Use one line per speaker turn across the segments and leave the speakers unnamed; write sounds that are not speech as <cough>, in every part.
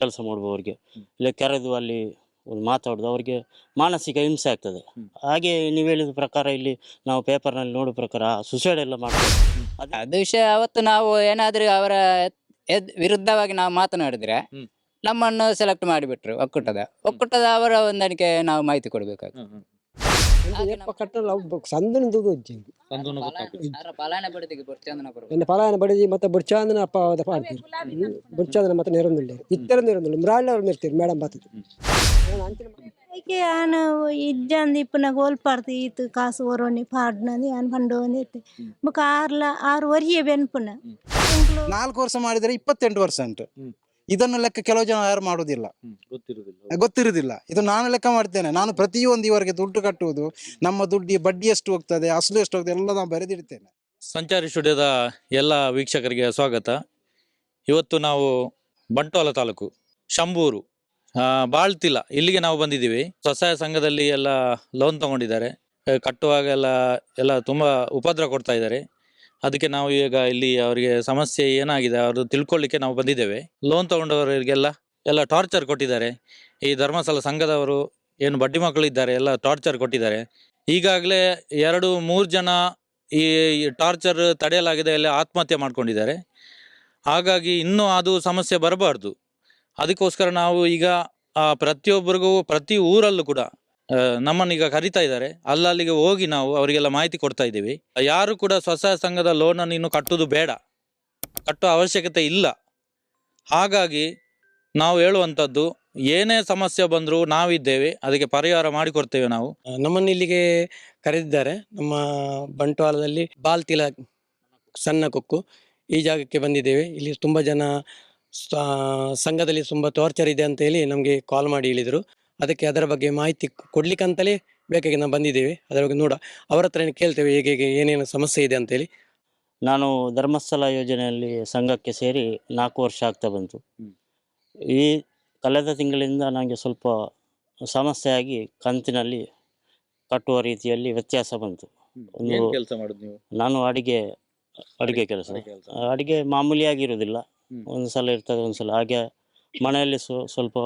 ಕೆಲಸ ಮಾಡುವವರಿಗೆ ಇಲ್ಲ ಕರೆದು ಅಲ್ಲಿ ಒಂದು ಮಾತಾಡೋದು ಅವರಿಗೆ ಮಾನಸಿಕ ಹಿಂಸೆ ಆಗ್ತದೆ. ಹಾಗೆ ನೀವು ಹೇಳಿದ ಪ್ರಕಾರ ಇಲ್ಲಿ ನಾವು ಪೇಪರ್ನಲ್ಲಿ ನೋಡೋ ಪ್ರಕಾರ ಸುಸೈಡ್ ಎಲ್ಲ ಮಾಡ್ತಾರೆ ಅದು
ವಿಷಯ ಅವತ್ತು ನಾವು ಏನಾದರೂ ಅವರ ಎದ್ ವಿರುದ್ಧವಾಗಿ ನಾವು ಮಾತನಾಡಿದ್ರೆ. ನಮ್ಮನ್ನು ಸೆಲೆಕ್ಟ್ ಮಾಡಿಬಿಟ್ರು ಒಕ್ಕೂಟದ. ಒಕ್ಕೂಟದ ಅವರ ಹೊಂದಾಣಿಕೆ ನಾವು ಮಾಹಿತಿ ಕೊಡ್ಬೇಕಾಗ್ತದೆ.
ಕಟ್ಟಲು ಅವ್ರು ಸಂದನ
ತೂಗಿದ್ದು ಪಲಾಯನ ಬಡಿದಿಗೆ ಬೊರ್ಚಾಂದನ ಬರುವ
ಎನ್ನ ಪಲಾಯನ ಬಡಿದಿ ಮತ್ತೆ ಬುಡ್ಚಾಂದನ ಅಪ್ಪ ಅದ ಪಾಡ್ತೀರಿ. ಬುಡ್ಚಾಂದನ ಮತ್ತೆ ನೆರಂದುಳ್ಳಿ ಇತ್ತರ ನೆರಂದುಳ್ಳಿ ಮ್ರಾಳ ನಿರ್ತೀರಿ ಮೇಡಮ್ ಬಾತಿದ್ರು
ಐಕೆ ಆನ್ ಇಜ್ಜಂದ ಇಪ್ಪನ ಗೋಲ್ ಪಾಡ್ತಿ ಈತು ಕಾಸು ಓರೋನಿ ಪಾಡ್ನದಿ ಆನ್ ಬಂಡು ಅಂದಿತ್ತು ಬುಕ ಆರ್ಲ ಆರು ವರಿಯೇ ಬೆನ್ಪುನ.
ನಾಲ್ಕು ವರ್ಷ ಮಾಡಿದ್ರೆ ಇಪ್ಪತ್ತೆಂಟು ವರ್ಷ
ಉಂಟು
ಇದನ್ನು ಲೆಕ್ಕ ಕೆಲವು ಜನ ಯಾರು ಮಾಡುವುದಿಲ್ಲ
ಗೊತ್ತಿರುವುದಿಲ್ಲ
ಇದು ನಾನು ಲೆಕ್ಕ ಮಾಡ್ತೇನೆ. ನಾನು ಪ್ರತಿಯೊಂದು ಇವರಿಗೆ ದುಡ್ಡು ಕಟ್ಟುವುದು ನಮ್ಮ ದುಡ್ಡಿ ಬಡ್ಡಿ ಎಷ್ಟು ಹೋಗ್ತದೆ ಅಸಲು ಎಷ್ಟು ಹೋಗ್ತದೆ ಎಲ್ಲ ನಾನು ಬರೆದಿಡ್ತೇನೆ.
ಸಂಚಾರಿ ಸ್ಟುಡಿಯೋದ ಎಲ್ಲ ವೀಕ್ಷಕರಿಗೆ ಸ್ವಾಗತ. ಇವತ್ತು ನಾವು ಬಂಟ್ವಾಳ ತಾಲೂಕು ಶಂಬೂರು ಬಾಳ್ತಿಲ್ಲ ಬಾಳ್ತಿಲ ಇಲ್ಲಿಗೆ ನಾವು ಬಂದಿದ್ದೀವಿ. ಸ್ವಸಹಾಯ ಸಂಘದಲ್ಲಿ ಎಲ್ಲ ಲೋನ್ ತಗೊಂಡಿದ್ದಾರೆ. ಕಟ್ಟುವಾಗ ಎಲ್ಲ ಎಲ್ಲ ತುಂಬ ಉಪದ್ರ ಕೊಡ್ತಾ ಇದ್ದಾರೆ. ಅದಕ್ಕೆ ನಾವು ಈಗ ಇಲ್ಲಿ ಅವರಿಗೆ ಸಮಸ್ಯೆ ಏನಾಗಿದೆ ಅವರು ತಿಳ್ಕೊಳ್ಳಿಕ್ಕೆ ನಾವು ಬಂದಿದ್ದೇವೆ. ಲೋನ್ ತಗೊಂಡವರಿಗೆಲ್ಲ ಎಲ್ಲ ಟಾರ್ಚರ್ ಕೊಟ್ಟಿದ್ದಾರೆ. ಈ ಧರ್ಮಸ್ಥಳ ಸಂಘದವರು ಏನು ಬಡ್ಡಿ ಮಕ್ಕಳು ಇದ್ದಾರೆ, ಎಲ್ಲ ಟಾರ್ಚರ್ ಕೊಟ್ಟಿದ್ದಾರೆ. ಈಗಾಗಲೇ ಎರಡು, ಮೂರು ಜನ ಈ ಟಾರ್ಚರ್ ತಡೆಯಲಾಗಿದೆ ಎಲ್ಲ ಆತ್ಮಹತ್ಯೆ ಮಾಡ್ಕೊಂಡಿದ್ದಾರೆ. ಹಾಗಾಗಿ ಇನ್ನೂ ಅದು ಸಮಸ್ಯೆ ಬರಬಾರ್ದು. ಅದಕ್ಕೋಸ್ಕರ ನಾವು ಈಗ ಪ್ರತಿಯೊಬ್ಬರಿಗೂ, ಪ್ರತಿ ಊರಲ್ಲೂ ಕೂಡ ಆ, ಈಗ ಕರಿತಾ ಇದ್ದಾರೆ. ಅಲ್ಲಲ್ಲಿಗೆ ಹೋಗಿ ನಾವು ಅವರಿಗೆಲ್ಲ ಮಾಹಿತಿ ಕೊಡ್ತಾ ಇದ್ದೀವಿ. ಯಾರು ಕೂಡ ಸ್ವಸಹಾಯ ಸಂಘದ ಲೋನನ್ನು ಇನ್ನು ಕಟ್ಟುವುದು ಬೇಡ. ಕಟ್ಟುವ ಅವಶ್ಯಕತೆ ಇಲ್ಲ. ಹಾಗಾಗಿ ನಾವು ಹೇಳುವಂಥದ್ದು ಏನೇ ಸಮಸ್ಯೆ ಬಂದರೂ ನಾವಿದ್ದೇವೆ ಅದಕ್ಕೆ ಪರಿಹಾರ ಮಾಡಿಕೊಡ್ತೇವೆ ನಾವು.
ನಮ್ಮನ್ನು ಇಲ್ಲಿಗೆ ಕರೆದಿದ್ದಾರೆ. ನಮ್ಮ ಬಂಟ್ವಾಳದಲ್ಲಿ ಬಾಲ್ತಿಲ ಸಣ್ಣ ಕೊಕ್ಕು ಈ ಜಾಗಕ್ಕೆ ಬಂದಿದ್ದೇವೆ. ಇಲ್ಲಿ ತುಂಬ ಜನ ಸಂಘದಲ್ಲಿ ತುಂಬ ಟಾರ್ಚರ್ ಇದೆ ಅಂತ ಹೇಳಿ ನಮಗೆ ಕಾಲ್ ಮಾಡಿ ಹೇಳಿದರು. ಅದಕ್ಕೆ ಅದರ ಬಗ್ಗೆ ಮಾಹಿತಿ ಕೊಡ್ಲಿಕ್ಕಂತಲೇ ಬೇಕಾಗಿ ನಾವು ಬಂದಿದ್ದೇವೆ. ಅದರ ಬಗ್ಗೆ ನೋಡ ಅವರ ಹತ್ರನೇ ಕೇಳ್ತೇವೆ ಹೇಗೆ ಹೇಗೆ ಏನೇನು ಸಮಸ್ಯೆ ಇದೆ ಅಂತೇಳಿ
ನಾನು ಧರ್ಮಸ್ಥಳ ಯೋಜನೆಯಲ್ಲಿ ಸಂಘಕ್ಕೆ ಸೇರಿ ನಾಲ್ಕು ವರ್ಷ ಆಗ್ತಾ ಬಂತು. ಈ ಕಳೆದ ತಿಂಗಳಿಂದ ನನಗೆ ಸ್ವಲ್ಪ ಸಮಸ್ಯೆ ಆಗಿ ಕಂತಿನಲ್ಲಿ ಕಟ್ಟುವ ರೀತಿಯಲ್ಲಿ ವ್ಯತ್ಯಾಸ ಬಂತು. ಒಂದು-
ಕೆಲಸ ಮಾಡುದು ನೀವು?
ನಾನು ಅಡಿಗೆ ಅಡಿಗೆ ಕೆಲಸ. ಅಡಿಗೆ ಮಾಮೂಲಿಯಾಗಿರುವುದಿಲ್ಲ
ಒಂದ್ಸಲ
ಒಂದು ಸಲ ಇರ್ತದೆ ಒಂದು ಸಲ ಹಾಗೆ ಮನೆಯಲ್ಲಿ ಸ್ವ- ಸ್ವಲ್ಪ.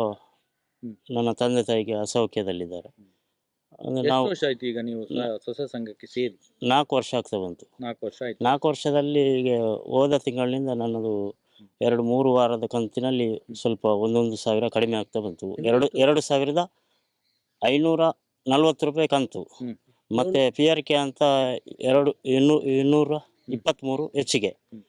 ನನ್ನ ತಂದೆ ತಾಯಿಗೆ ಅಸೌಖ್ಯದಲ್ಲಿದ್ದಾರೆ. ಅಂದ್ರೆ
ಎಷ್ಟು ವರ್ಷ ಆಯ್ತು ಈಗ ನೀವು ಸ- ಸ್ವಸಹಾಯ ಸಂಘಕ್ಕೆ ಸೇರಿ?
ನಾಲ್ಕು ವರ್ಷ ಆಗ್ತಾ ಬಂತು.
ನಾಲ್ಕು ವರ್ಷ ಆಯ್ತು.
ನಾಲ್ಕು ವರ್ಷದಲ್ಲಿ ಈಗ ಹೋದ ತಿಂಗಳಿನಿಂದ ನನ್ನದು ಎರಡು ಮೂರು ವಾರದ ಕಂತಿನಲ್ಲಿ ಸ್ವಲ್ಪ ಒಂದೊಂದು ಸಾವಿರ ಕಡಿಮೆ ಆಗ್ತಾ ಬಂತು. ಎರಡು ಎರಡು ಸಾವಿರದ ಐನೂರ ನಲ್ವತ್ತು ರೂಪಾಯಿ ಕಂತು.
ಹ್ಮ್.
ಮತ್ತೆ ಪಿ ಆರ್ ಕೆ ಅಂತ ಎರಡು ಇನ್ನೂ ಇನ್ನೂರ ಇಪ್ಪತ್ತ್ಮೂರು ಹೆಚ್ಚಿಗೆ.
ಹ್ಮ್.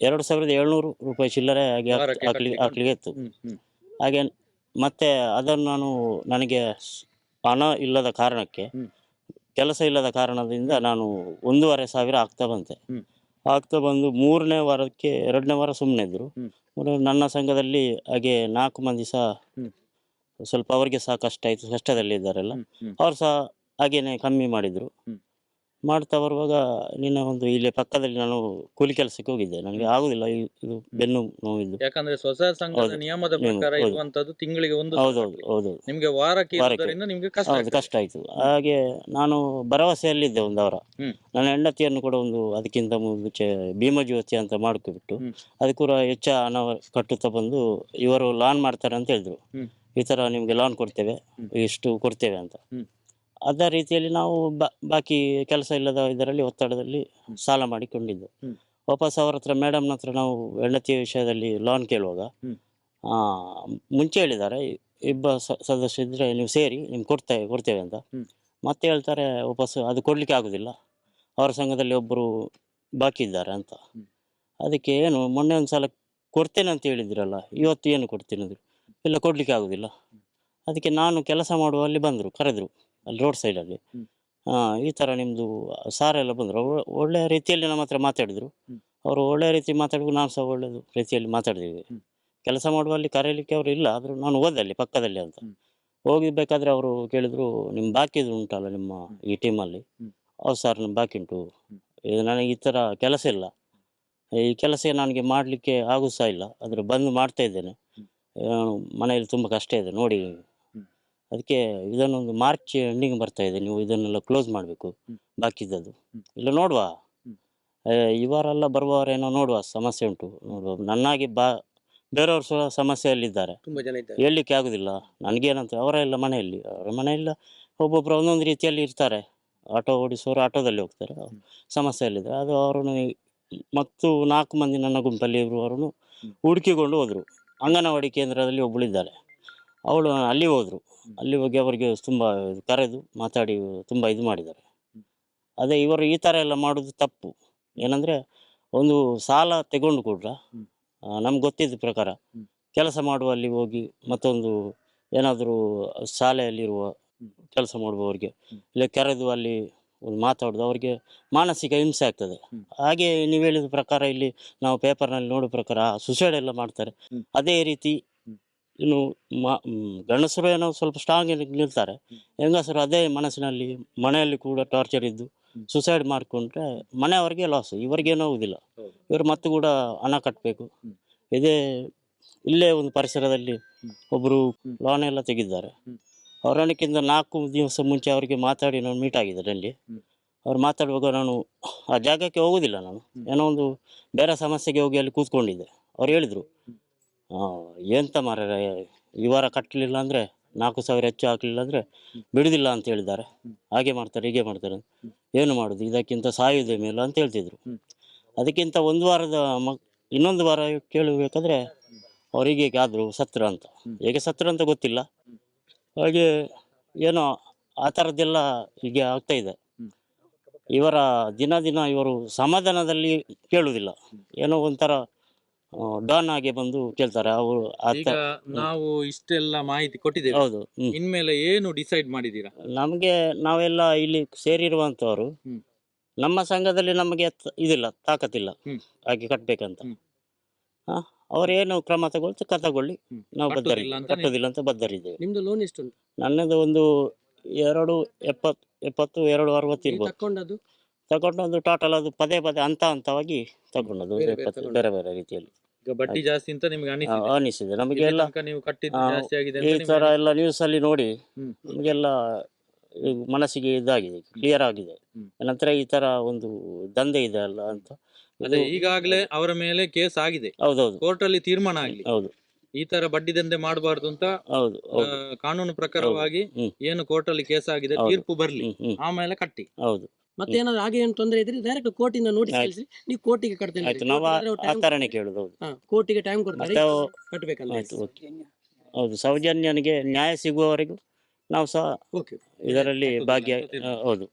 ಎರಡು ಸಾವಿರದ ಏಳ್ನೂರು ರೂಪಾಯಿ ಚಿಲ್ಲರೆ ಹಾಗೆ
ವಾರಕ್ಕೆ
ಹಾಕ್ಲಿ
ಕಟ್ಲಿಕ್ಕೆ
ಹಾಕ್ಲಿಕ್ಕೆ ಇತ್ತು.
ಹ್ಮ್ ಹ್ಮ್.
ಹಾಗೆ ಮತ್ತೆ ಅದನ್ನು ನಾನು ನನಗೆ ಹಣ ಇಲ್ಲದ ಕಾರಣಕ್ಕೆ ಕೆಲಸ ಇಲ್ಲದ ಕಾರಣದಿಂದ ನಾನು ಒಂದೂವರೆ ಸಾವಿರ ಆಗ್ತಾ ಬಂತೆ. ಆಗ್ತಾ ಬಂದು ಮೂರನೇ ವಾರಕ್ಕೆ ಎರಡನೇ ವಾರ ಸುಮ್ಮನೆ ಇದ್ದರು ನನ್ನ ಸಂಘದಲ್ಲಿ ಹಾಗೆ ನಾಲ್ಕು ಮಂದಿ ಸಹ ಸ್ವಲ್ಪ ಅವರಿಗೆ ಸಹ ಕಷ್ಟ ಆಯ್ತು ಕಷ್ಟದಲ್ಲಿ ಇದ್ದಾರೆಲ್ಲ ಅವ್ರು ಸಹ ಹಾಗೇನೆ ಕಮ್ಮಿ ಮಾಡಿದರು. ಮಾಡ್ತಾ ಬರುವಾಗ ನಿನ್ನ ಒಂದು ಇಲ್ಲಿ ಪಕ್ಕದಲ್ಲಿ ನಾನು ಕೂಲಿ ಕೆಲಸಕ್ಕೆ ಹೋಗಿದ್ದೆ ನನಗೆ ಆಗುದಿಲ್ಲ ಈ- ಇದು ಬೆನ್ನು ನೋವಿದ್ದು
ಯಾಕಂದ್ರೆ ಸ್ವಸಹಾಯ ಸಂಘದ
ಹೌದು.
ನಿಯಮದ
ನಿಯಮ,
ಪ್ರಕಾರ
ಹೌದು.
ಇರುವಂತದ್ದು ತಿಂಗಳಿಗೆ ಒಂದು
ಹೌದೌದು ಹೌದು
ನಿಮ್ಗೆ ವಾರಕ್ಕೆ
ವಾರಕ್ಕೆ.
ಇರುವುದರಿಂದ ನಿಮ್ಗೆ ಕಷ್ಟ
ಹೌದು
ಆಗ್ತದೆ.
ಕಷ್ಟ ಆಯಿತು ಹಾಗೆ ನಾನು ಭರವಸೆಯಲ್ಲಿದ್ದೆ ಒಂದು ಅವರ
ಹ್ಮ್.
ನನ್ನ ಹೆಂಡತಿಯನ್ನು ಕೂಡ ಒಂದು ಅದಕ್ಕಿಂತ ಮುಂಚೆ ಭೀಮಜ್ಯೋತಿ ಅಂತ ಮಾಡ್ಕೊಬಿಟ್ಟು
ಹ್ಮ್.
ಅದಕ್ಕೂ ಕೂಡ ಹೆಚ್ಚ ಹಣ ಕಟ್ಟುತ್ತಾ ಬಂದು ಇವರು ಲಾನ್ ಮಾಡ್ತಾರೆ ಅಂತ ಹೇಳಿದ್ರು
ಹ್ಮ್.
ಈ ತರ ನಿಮಗೆ ಲಾನ್ ಕೊಡ್ತೇವೆ. ಇಷ್ಟು ಕೊಡ್ತೇವೆ ಅಂತ
ಹ್ಮ್.
ಅದೇ ರೀತಿಯಲ್ಲಿ ನಾವು ಬಾ- ಬಾಕಿ ಕೆಲಸ ಇಲ್ಲದ ಇದರಲ್ಲಿ ಒತ್ತಡದಲ್ಲಿ ಸಾಲ ಮಾಡಿಕೊಂಡಿದ್ದು.
ಹ್ಮ್.
ವಾಪಸ್ ಅವ್ರ ಹತ್ರ ಮೇಡಮ್ನ ಹತ್ರ ನಾವು ಹೆಂಡತಿಯ ವಿಷಯದಲ್ಲಿ ಲೋನ್ ಕೇಳುವಾಗ
ಹ್ಮ್.
ಆ, ಮುಂಚೆ ಹೇಳಿದ್ದಾರೆ ಇಬ್ಬ ಸ- ಸದಸ್ಯ ಇದ್ರೆ ನೀವು ಸೇರಿ ನಿಮ್ಗೆ ಕೊಡ್ತೇವೆ ಕೊಡ್ತೇವೆ ಅಂತ.
ಹ್ಮ್.
ಮತ್ತೆ ಹೇಳ್ತಾರೆ ವಾಪಸ್ ಅದು ಕೊಡಲಿಕ್ಕೆ ಆಗುದಿಲ್ಲ. ಅವರ ಸಂಘದಲ್ಲಿ ಒಬ್ಬರು ಬಾಕಿ ಇದ್ದಾರೆ ಅಂತ.
ಹ್ಮ್.
ಅದಕ್ಕೆ ಏನು ಮೊನ್ನೆ ಒಂದು ಸಲ ಕೊಡ್ತೇನೆ ಅಂತ ಹೇಳಿದ್ರಲ್ಲ ಇವತ್ತು ಏನು ಕೊಡ್ತೀನಿ ಅಂದ್ರು ಇಲ್ಲ ಕೊಡಲಿಕ್ಕೆ ಆಗುದಿಲ್ಲ. ಅದಕ್ಕೆ ನಾನು ಕೆಲಸ ಮಾಡುವಲ್ಲಿ ಬಂದರು ಕರೆದರು. ಅಲ್ಲಿ. ರೋಡ್ ಸೈಡಲ್ಲಿ. ಈ ಥರ ನಿಮ್ಮದು ಸಾರೆಲ್ಲ ಬಂದರು. ಒಳ್ಳೆಯ ರೀತಿಯಲ್ಲಿ ನಮ್ಮ ಹತ್ರ ಮಾತಾಡಿದರು. ಅವರು ಒಳ್ಳೆಯ ರೀತಿ ಮಾತಾಡಿದ್ರು ನಾನು ಸಹ ಒಳ್ಳೆಯದು ರೀತಿಯಲ್ಲಿ ಮಾತಾಡಿದ್ದೀವಿ
ಹ್ಮ್.
ಕೆಲಸ ಮಾಡುವಲ್ಲಿ ಕರೆಯಲಿಕ್ಕೆ ಅವರು ಇಲ್ಲ ಆದರೂ ನಾನು ಓದಲ್ಲಿ ಪಕ್ಕದಲ್ಲಿ ಅಂತ. ಹೋಗಿಬೇಕಾದ್ರೆ ಅವರು ಕೇಳಿದರು ನಿಮ್ಮ ಬಾಕಿ ಇದು ಉಂಟಲ್ಲ ನಿಮ್ಮ ಈ ಟೀಮಲ್ಲಿ
ಅವ್ರು
ಹೌದು ಸರ್ ನಮ್ಮ ಬಾಕಿ ಉಂಟು. ಇದು ನನಗೆ ಈ ಥರ ಕೆಲಸ ಇಲ್ಲ. ಈ ಕೆಲಸ ನನಗೆ ಮಾಡಲಿಕ್ಕೆ ಆಗೋದು ಸಹ ಇಲ್ಲ. ಆದರೆ ಬಂದು ಮಾಡ್ತಾ ಇದ್ದೇನೆ. ಮನೆಯಲ್ಲಿ ತುಂಬ ಕಷ್ಟ ಇದೆ. ನೋಡಿ ಅದಕ್ಕೆ ಇದನ್ನೊಂದು ಮಾರ್ಚ್ ಎಂಡಿಂಗ್ ಬರ್ತಾ ಇದೆ. ನೀವು ಇದನ್ನೆಲ್ಲ ಕ್ಲೋಸ್ ಮಾಡಬೇಕು.
ಹ್ಮ್.
ಬಾಕಿ ಇದ್ದದ್ದು ಇಲ್ಲ ನೋಡುವ.
ಹ್ಮ್.
ಈ ವಾರ ಎಲ್ಲ ಬರುವವರೇನೋ ನೋಡುವ ಸಮಸ್ಯೆ ಉಂಟು. ನೋಡುವ. ನನ್ನಾಗಿ ಬಾ ಬೇರೆಯವರು ಸಹ ಸಮಸ್ಯೆಯಲ್ಲಿದ್ದಾರೆ.
ತುಂಬಾ ಜನ ಇದ್ದಾರೆ.
ಹೇಳಲಿಕ್ಕೆ ಆಗುದಿಲ್ಲ. ನನಗೇನಂತ ಅವರೆಲ್ಲ ಮನೆಯಲ್ಲಿ. ಅವರ ಮನೆಯೆಲ್ಲ ಒಬ್ಬೊಬ್ಬರು ಒಂದೊಂದು ರೀತಿಯಲ್ಲಿ ಇರ್ತಾರೆ. ಆಟೋ ಓಡಿಸೋರು ಆಟೋದಲ್ಲಿ ಹೋಗ್ತಾರೆ. ಅವ್ರು ಸಮಸ್ಯೆಯಲ್ಲಿದ್ದಾರೆ. ಅದು ಅವರನ್ನು ಮತ್ತು ನಾಲ್ಕು ಮಂದಿ ನನ್ನ ಗುಂಪಲ್ಲಿ ಇರುವವರನ್ನು ಹುಡುಕಿಕೊಂಡು ಹೋದರು. ಅಂಗನವಾಡಿ ಕೇಂದ್ರದಲ್ಲಿ ಒಬ್ಬಳಿದ್ದಾಳೆ ಅವಳು ಅಲ್ಲಿ ಹೋದರು. ಅಲ್ಲಿ ಹೋಗಿ ಅವರಿಗೆ ತುಂಬ ಕರೆದು ಮಾತಾಡಿ ತುಂಬ ಇದು ಮಾಡಿದ್ದಾರೆ. ಅದೇ ಇವರು ಈ ಥರ ಎಲ್ಲ ಮಾಡೋದು ತಪ್ಪು. ಏನಂದರೆ ಒಂದು ಸಾಲ ತಗೊಂಡು ಕೂಡ ನಮ್ಗೆ ಗೊತ್ತಿದ್ದ ಪ್ರಕಾರ ಕೆಲಸ ಮಾಡುವಲ್ಲಿ ಹೋಗಿ ಮತ್ತೊಂದು ಏನಾದರೂ ಶಾಲೆಯಲ್ಲಿರುವ ಕೆಲಸ ಮಾಡುವವರಿಗೆ ಇಲ್ಲ ಕರೆದು ಅಲ್ಲಿ ಒಂದು ಮಾತಾಡೋದು ಅವರಿಗೆ ಮಾನಸಿಕ ಹಿಂಸೆ ಆಗ್ತದೆ. ಹಾಗೆ ನೀವು ಹೇಳಿದ ಪ್ರಕಾರ ಇಲ್ಲಿ ನಾವು ಪೇಪರ್ನಲ್ಲಿ ನೋಡೋ ಪ್ರಕಾರ ಸುಸೈಡ್ ಎಲ್ಲ ಮಾಡ್ತಾರೆ. ಅದೇ ರೀತಿ ಇನ್ನು ಮ ಏನೋ ಸ್ವಲ್ಪ ಸ್ಟ್ರಾಂಗ್ ನಿಲ್ತಾರೆ. ಹೆಂಗಸರು ಅದೇ ಮನಸ್ಸಿನಲ್ಲಿ ಮನೆಯಲ್ಲಿ ಕೂಡ ಟಾರ್ಚರ್ ಇದ್ದು ಸುಸೈಡ್ ಮಾಡಿಕೊಂಡ್ರೆ ಮನೆಯವರಿಗೆ ಲಾಸ್ ಇವರಿಗೇನೋ ಹೋಗುದಿಲ್ಲ ಇವರು ಮತ್ತೆ ಕೂಡ ಹಣ ಕಟ್ಟಬೇಕು ಇದೇ ಇಲ್ಲೇ ಒಂದು ಪರಿಸರದಲ್ಲಿ ಒಬ್ಬರು ಲೋನ್ ಎಲ್ಲ ತೆಗಿದ್ದಾರೆ ಅವರಣಕ್ಕಿಂತ ನಾಲ್ಕು ದಿವಸ ಮುಂಚೆ ಅವರಿಗೆ ಮಾತಾಡಿ ನಾನು ಮೀಟ್ ಆಗಿದ್ದಾರೆ ಅಲ್ಲಿ ಅವ್ರು ಮಾತಾಡುವಾಗ ನಾನು ಆ ಜಾಗಕ್ಕೆ ಹೋಗೋದಿಲ್ಲ ನಾನು. ಏನೋ ಒಂದು ಬೇರೆ ಸಮಸ್ಯೆಗೆ ಹೋಗಿ ಅಲ್ಲಿ ಕೂತ್ಕೊಂಡಿದ್ದೆ. ಅವ್ರು ಹೇಳಿದರು ಎಂತ ಮಾರ ಈ ವಾರ ಕಟ್ಟಲಿಲ್ಲ ಅಂದರೆ ನಾಲ್ಕು ಸಾವಿರ ಹೆಚ್ಚು ಹಾಕಲಿಲ್ಲ ಅಂದರೆ ಬಿಡುದಿಲ್ಲ ಅಂತ ಹೇಳಿದ್ದಾರೆ. ಹಾಗೆ ಮಾಡ್ತಾರೆ ಹೀಗೆ ಮಾಡ್ತಾರೆ. ಏನು ಮಾಡೋದು? ಇದಕ್ಕಿಂತ ಸಾಯುವುದೇ ಮೇಲೆ ಅಂತ ಹೇಳ್ತಿದ್ರು. ಅದಕ್ಕಿಂತ ಒಂದು ವಾರದ ಮಕ್ ಇನ್ನೊಂದು ವಾರ ಕೇಳಬೇಕಾದ್ರೆ ಅವರಿಗೆ ಆದರು ಸತ್ರ ಅಂತ. ಹೇಗೆ ಸತ್ರ ಅಂತ ಗೊತ್ತಿಲ್ಲ. ಹಾಗೆ ಏನೋ ಆ ಥರದ್ದೆಲ್ಲ ಹೀಗೆ ಆಗ್ತಾ ಇದೆ. ಇವರ ದಿನ ದಿನ ಇವರು ಸಮಾಧಾನದಲ್ಲಿ ಕೇಳುವುದಿಲ್ಲ. ಏನೋ ಒಂಥರ ಡಾನ್ ಆಗಿ ಬಂದು ಕೇಳ್ತಾರೆ. ಅವರು
ಈಗ ನಾವು ಇಷ್ಟೆಲ್ಲ ಮಾಹಿತಿ ಕೊಟ್ಟಿದ್ದೇವೆ.
ಹೌದು ಹ್ಮ್.
ಇನ್ಮೇಲೆ ಏನು ಡಿಸೈಡ್ ಮಾಡಿದೀರಾ
ನಮಗೆ ನಾವೆಲ್ಲ ಇಲ್ಲಿ ಸೇರಿರುವಂತವರು
ಹ್ಮ್.
ನಮ್ಮ ಸಂಘದಲ್ಲಿ ನಮಗೆ ತ- ಇದಿಲ್ಲ ತಾಕತ್ತಿಲ್ಲ.
ಹ್ಮ್.
ಹಾಗೆ ಕಟ್ಟಬೇಕಂತ
ಹ್ಮ್.
ಏನು ಅವರೇನು ಕ್ರಮ ತಗೊಳ್ತ ತಗೊಳ್ಳಿ
ಹ್ಮ್.
ನಾವು
ಕಟ್ಟುದಿಲ್ಲ
ಬದ್ಧರಿ
ಅಂತ
ಕಟ್ಟೋದಿಲ್ಲ ಅಂತ ಬದ್ಧರಿದ್ದೇವೆ.
ನಿಮ್ದು ಲೋನ್ ಎಷ್ಟು ಉಂಟು
ನನ್ನದು ಒಂದು ಎರಡು ಎಪ್ಪತ್ತು ಎಪ್ಪತ್ತು ಎರಡು ಅರವತ್ತು
ನೀವು
ಇರ್ಬೋದು. ತಗೊಂಡು ಒಂದು ಟೋಟಲ್ ಅದು ಪದೇ ಪದೇ ಹಂತ ಹಂತವಾಗಿ ತಗೊಂಡದ್ದು ಒಂದು
ಬೇರೆ ಬೇರೆ
ಎಪ್ಪತ್ತು
ತಗೊಂಡು.
ಬೇರೆ ಬೇರೆ ರೀತಿಯಲ್ಲಿ.
ಈಗ ಬಡ್ಡಿ ಜಾಸ್ತಿ ಅಂತ ನಿಮ್ಗೆ ಅನಿಸಿದೆ.
ಅನಿಸಿದೆ. ನಮಗೆ ಎಲ್ಲ
ತನಕ ನೀವು ಕಟ್ಟಿದ್ದು ಜಾಸ್ತಿ ಆಗಿದೆ
ಈ
ಅಂತ
ಥರ
ನಿಮ್ಗೆ
ಎಲ್ಲ ನ್ಯೂಸ್ ಅಲ್ಲಿ ನೋಡಿ
ಹ್ಮ್.
ನಮಗೆಲ್ಲ ಮನಸ್ಸಿಗೆ ಇದಾಗಿದೆ ಕ್ಲಿಯರ್ ಆಗಿದೆ.
ಹ್ಮ್.
ನಂತರ ಈ ತರ ಒಂದು ದಂಧೆ ಇದೆ ಅಲ್ಲ ಅಂತ
ಅದೇ
ಇದು-
ಈಗಾಗಲೇ ಅವರ ಮೇಲೆ ಕೇಸ್ ಆಗಿದೆ.
ಹೌದೌದು.
ಕೋರ್ಟ್ ಅಲ್ಲಿ ತೀರ್ಮಾನ ಆಗ್ಲಿ.
ಹೌದು.
ಈ ತರ ಬಡ್ಡಿ ದಂಧೆ ಮಾಡಬಾರ್ದು ಅಂತ
ಹೌದು
ಆ,
ಹೌದು.
ಕಾನೂನು ಪ್ರಕಾರವಾಗಿ
ಹ್ಮ್.
ಏನು ಕೋರ್ಟ್ ಅಲ್ಲಿ ಕೇಸ್ ಆಗಿದೆ
ಹೌದು.
ತೀರ್ಪು ಬರ್ಲಿ.
ಹ್ಮ್ ಹ್ಮ್.
ಆಮೇಲೆ ಕಟ್ಟಿ.
ಹೌದು.
ಮತ್ತೆ ಏನಾದ್ರು ಹಾಗೆ ಏನು ತೊಂದರೆ ಇದ್ರೆ ಡೈರೆಕ್ಟ್ ಕೋರ್ಟಿಂದ ನೋಟಿಸ್. ಕಳಿಸಿ ನೀವು ಕೋರ್ಟಿಗೆ ಕಟ್ತೇನೆ
ಆಯ್ತು ನಾವು ಆ- ಆ ಥರನೇ ಕೇಳುದು ಹೌದು.
ಕೋರ್ಟಿಗೆ ಟೈಮ್ ಕೊಡ್ತಾರೆ
ಮತ್ತೆ ಅವು-
ಕಟ್ಟಬೇಕಂತ
ಆಯ್ತು ಓಕೆ. ಹೌದು ಸೌಜನ್ಯನಿಗೆ ನ್ಯಾಯ ಸಿಗುವವರೆಗೂ ನಾವು ಸಹ
ಓಕೆ.
ಇದರಲ್ಲಿ ಭಾಗ್ಯ ಆ, ಹೌದು.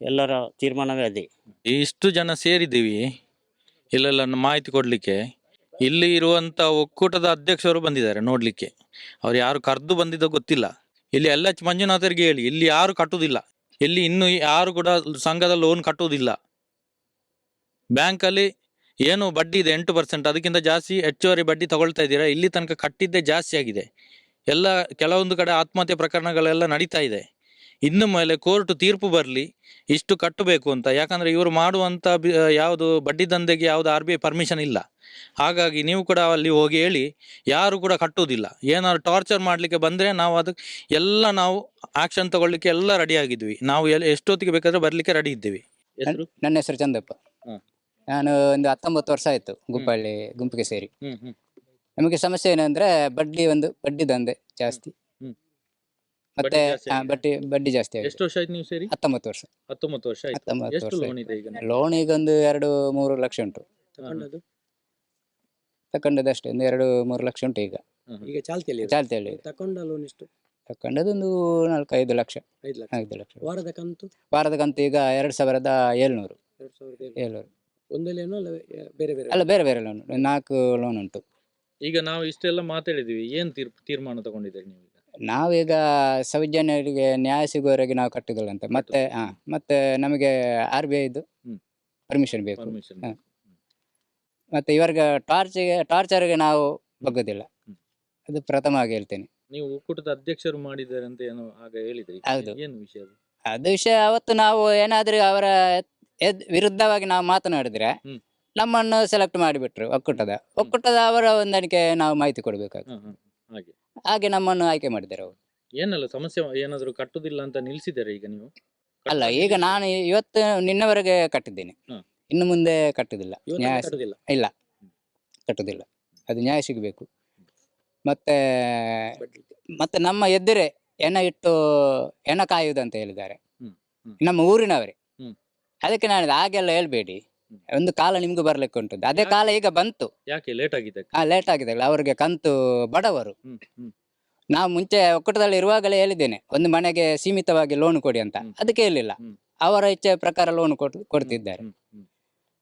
ಎಲ್ಲರ ತೀರ್ಮಾನವೇ ಅದೇ.
ಇಷ್ಟು ಜನ ಸೇರಿದ್ದೀವಿ ಇಲ್ಲೆಲ್ಲ ಮಾಹಿತಿ ಕೊಡ್ಲಿಕ್ಕೆ. ಇಲ್ಲಿ ಇರುವಂತ ಒಕ್ಕೂಟದ ಅಧ್ಯಕ್ಷರು ಬಂದಿದ್ದಾರೆ ನೋಡ್ಲಿಕ್ಕೆ. ಅವ್ರು ಯಾರು ಕರೆದು ಬಂದಿದ್ದೋ ಗೊತ್ತಿಲ್ಲ. ಇಲ್ಲಿ ಎಲ್ಲ ಮಂಜುನಾಥರಿಗೆ ಹೇಳಿ ಇಲ್ಲಿ ಯಾರು ಕಟ್ಟುವುದಿಲ್ಲ ಇಲ್ಲಿ ಇನ್ನು ಯಾರು ಕೂಡ ಸಂಘದ ಲೋನ್ ಕಟ್ಟುವುದಿಲ್ಲ. ಬ್ಯಾಂಕಲ್ಲಿ ಏನು ಬಡ್ಡಿ ಇದೆ ಎಂಟು ಪರ್ಸೆಂಟ್ ಅದಕ್ಕಿಂತ ಜಾಸ್ತಿ ಹೆಚ್ಚುವರಿ ಬಡ್ಡಿ ತಗೊಳ್ತಾ ಇದ್ದೀರಾ? ಇಲ್ಲಿ ತನಕ ಕಟ್ಟಿದ್ದೇ ಜಾಸ್ತಿ ಆಗಿದೆ ಎಲ್ಲ ಕೆಲವೊಂದು ಕಡೆ ಆತ್ಮಹತ್ಯೆ ಪ್ರಕರಣಗಳೆಲ್ಲ ನಡೀತಾ ಇದೆ. ಇನ್ನು ಮೇಲೆ ಕೋರ್ಟ್ ತೀರ್ಪು ಬರಲಿ ಇಷ್ಟು ಕಟ್ಟಬೇಕು ಅಂತ. ಯಾಕಂದ್ರೆ ಇವರು ಮಾಡುವಂತ ಯಾವುದು ಬಡ್ಡಿ ದಂಧೆಗೆ ಯಾವುದು ಆರ್ ಬಿ ಐ ಪರ್ಮಿಷನ್ ಇಲ್ಲ. ಹಾಗಾಗಿ ನೀವು ಕೂಡ ಅಲ್ಲಿ ಹೋಗಿ ಹೇಳಿ ಯಾರು ಕೂಡ ಕಟ್ಟುವುದಿಲ್ಲ. ಏನಾದ್ರು ಟಾರ್ಚರ್ ಮಾಡ್ಲಿಕ್ಕೆ ಬಂದ್ರೆ ನಾವು ಅದಕ್ಕೆ ಎಲ್ಲ ನಾವು ಆಕ್ಷನ್ ತಗೊಳ್ಳಿಕ್ಕೆ ಎಲ್ಲ ರೆಡಿ ಆಗಿದ್ವಿ. ನಾವು ಎಲ್- ಎಷ್ಟೊತ್ತಿಗೆ ಬೇಕಾದ್ರೆ ಬರಲಿಕ್ಕೆ ರೆಡಿ ಇದ್ದೀವಿ. ಹೆಸರು?
ನನ್ನ ಹೆಸರು ಚಂದಪ್ಪ. ನಾನು ಒಂದು ಹತ್ತೊಂಬತ್ತು ವರ್ಷ ಆಯ್ತು ಗುಂಪಳ್ಳಿ ಗುಂಪಿಗೆ ಸೇರಿ. ನಮಗೆ ಸಮಸ್ಯೆ ಏನಂದ್ರೆ ಬಡ್ಡಿ ಒಂದು ಬಡ್ಡಿ ದಂಧೆ ಜಾಸ್ತಿ. ಮತ್ತೆ
ಬಡ್ಡಿ ಜಾಸ್ತಿ
ಆ,
ಆಗಿದೆ.
ಬಡ್ಡಿ ಬಡ್ಡಿ ಜಾಸ್ತಿ ಆಗಿದೆ.
ಎಷ್ಟು ವರ್ಷ ಆಯ್ತು ನೀವು ಸೇರಿ?
ಹತ್ತೊಂಬತ್ತು ವರ್ಷ.
ಹತ್ತೊಂಬತ್ತು ವರ್ಷ ಆಯ್ತು.
ಹತ್ತೊಂಬತ್ತು
ಎಷ್ಟು
ವರ್ಷ
ಲೋನ್ ಇದೆ ಈಗ
ಲೋನ್ ಈಗ ಒಂದು ಎರಡು ಮೂರು ಲಕ್ಷ ಉಂಟು.
ತಕೊಂಡದ್ದು?
ತಕೊಂಡದ್ದು ಅಷ್ಟೇ ಒಂದು ಎರಡು ಮೂರು ಲಕ್ಷ ಉಂಟು ಈಗ.
ಈಗ ಚಾಲ್ತಿಯಲ್ಲಿ ಇದೆ.
ಚಾಲ್ತಿ ಹೇಳಿ
ತಕೊಂಡ ಲೋನ್ ಎಷ್ಟು?
ತಕೊಂಡದ್ದು ಒಂದು ನಾಲ್ಕು ಲಕ್ಷ.
ಐದು ಲಕ್ಷ.
ಐದು ಲಕ್ಷ.
ವಾರದ ಕಂತು?
ವಾರದ ಕಂತು ಈಗ ಎರಡು ಸಾವಿರದ ಏಳ್ನೂರು.
ಎರಡು ಸಾವಿರದ ಏಳು.
ಏಳ್ನೂರು.
ಒಂದೇ ಅಲ್ಲ ಬೇರೆ ಬೇರೆ?
ಅಲ್ಲ ಬೇರೆ ಬೇರೆ ಲೋನ್ ನಾಲ್ಕು ಲೋನ್ ಉಂಟು.
ಈಗ ನಾವು ಇಷ್ಟೆಲ್ಲ ಮಾತಾಡಿದೀವಿ ಏನ್ ತೀರ್ಪು ತೀರ್ಮಾನ ತಗೊಂಡಿದ್ದೀರಿ ನೀವು?
ನಾವೀಗ ಸೌಜನ್ಯರಿಗೆ ನ್ಯಾಯ ಸಿಗುವವರೆಗೆ ನಾವು ಕಟ್ಟಿದಲ್ಲ ಅಂತ ಮತ್ತೆ ಹಾ ಮತ್ತೆ ನಮಗೆ ಆರ್ ಬಿ ಐದು
ಹ್ಮ್.
ಪರ್ಮಿಷನ್ ಬೇಕು.
ಪರ್ಮಿಷನ್
ಹಾ. ಮತ್ತೆ ಇವರಿಗೆ ಟಾರ್ಚ್ಗೆ ಟಾರ್ಚರ್ಗೆ ನಾವು ಬಗ್ಗೋದಿಲ್ಲ.
ಅದು
ಅದು ಪ್ರಥಮವಾಗಿ ಹೇಳ್ತೇನೆ.
ನೀವು ಒಕ್ಕೂಟದ ಅಧ್ಯಕ್ಷರು ಮಾಡಿದ್ದಾರೆ ಅಂತ ಏನೋ ಆಗ ಹೇಳಿದ್ರಿ.
ಹೌದು.
ಏನು ವಿಷಯ ಅದು?
ಅದು ವಿಷಯ ಅವತ್ತು ನಾವು ಏನಾದ್ರೂ ಅವರ ಎದ್ ವಿರುದ್ಧವಾಗಿ ನಾವು ಮಾತನಾಡಿದ್ರೆ
ಹ್ಮ್.
ನಮ್ಮನ್ನು ಸೆಲೆಕ್ಟ್ ಮಾಡಿಬಿಟ್ರು ಒಕ್ಕೂಟದ. ಒಕ್ಕೂಟದ ಅವರ ಹೊಂದಾಣಿಕೆ ನಾವು ಮಾಹಿತಿ ಕೊಡಬೇಕಾಗ್ತದೆ.
ಹಾ, ಹಾ. ಹಾಗೆ.
ಹಾಗೆ ನಮ್ಮನ್ನು ಆಯ್ಕೆ ಮಾಡಿದ್ದಾರೆ ಅವರು.
ಏನಲ್ಲ ಸಮಸ್ಯೆ ಏನಾದ್ರು ಕಟ್ಟುದಿಲ್ಲ ಅಂತ ನಿಲ್ಸಿದ್ದಾರೆ ಈಗ ನೀವು?
ಅಲ್ಲ ಈಗ ನಾನು ಇವತ್ತು ನಿನ್ನೆವರೆಗೆ ಕಟ್ಟಿದ್ದೇನೆ.
ಹ್ಮ್.
ಇನ್ನು ಮುಂದೆ ಕಟ್ಟುದಿಲ್ಲ.
ಇವತ್ತು
ನ್ಯಾಯ
ಕಟ್ಟುದಿಲ್ಲ?
ಇಲ್ಲ. ಕಟ್ಟುದಿಲ್ಲ. ಅದು ನ್ಯಾಯ ಸಿಗಬೇಕು. ಮತ್ತೆ ಮತ್ತೆ ನಮ್ಮ ಎದ್ದರೆ ಎಣ ಇಟ್ಟು ಎಣ ಕಾಯುವುದು ಅಂತ ಹೇಳಿದ್ದಾರೆ.
ಹ್ಮ್, ಹ್ಮ್.
ನಮ್ಮ ಊರಿನವರೇ.
ಹ್ಮ್.
ಅದಕ್ಕೆ ನಾನು ಹಾಗೆಲ್ಲ ಹೇಳ್ಬೇಡಿ. ಒಂದು ಕಾಲ ನಿಮ್ಗೂ ಬರ್ಲಿಕ್ಕೆ ಉಂಟು ಅದೇ ಕಾಲ ಈಗ ಬಂತು.
ಯಾಕೆ ಲೇಟ್ ಆಗಿದೆ
ಆ ಲೇಟ್ ಆಗಿದೆ ಅವ್ರಿಗೆ ಕಂತು ಬಡವರು. ನಾವು ಮುಂಚೆ ಒಕ್ಕೂಟದಲ್ಲಿ ಇರುವಾಗಲೇ ಹೇಳಿದ್ದೇನೆ. ಒಂದು ಮನೆಗೆ ಸೀಮಿತವಾಗಿ ಲೋನ್ ಕೊಡಿ ಅಂತ. ಅದಕ್ಕೆ ಹೇಳಿಲ್ಲ ಅವರ ಇಚ್ಛೆ ಪ್ರಕಾರ ಲೋನ್ ಕೊಡ್ತಿದ್ದಾರೆ.
ಹ್ಮ್, ಹ್ಮ್.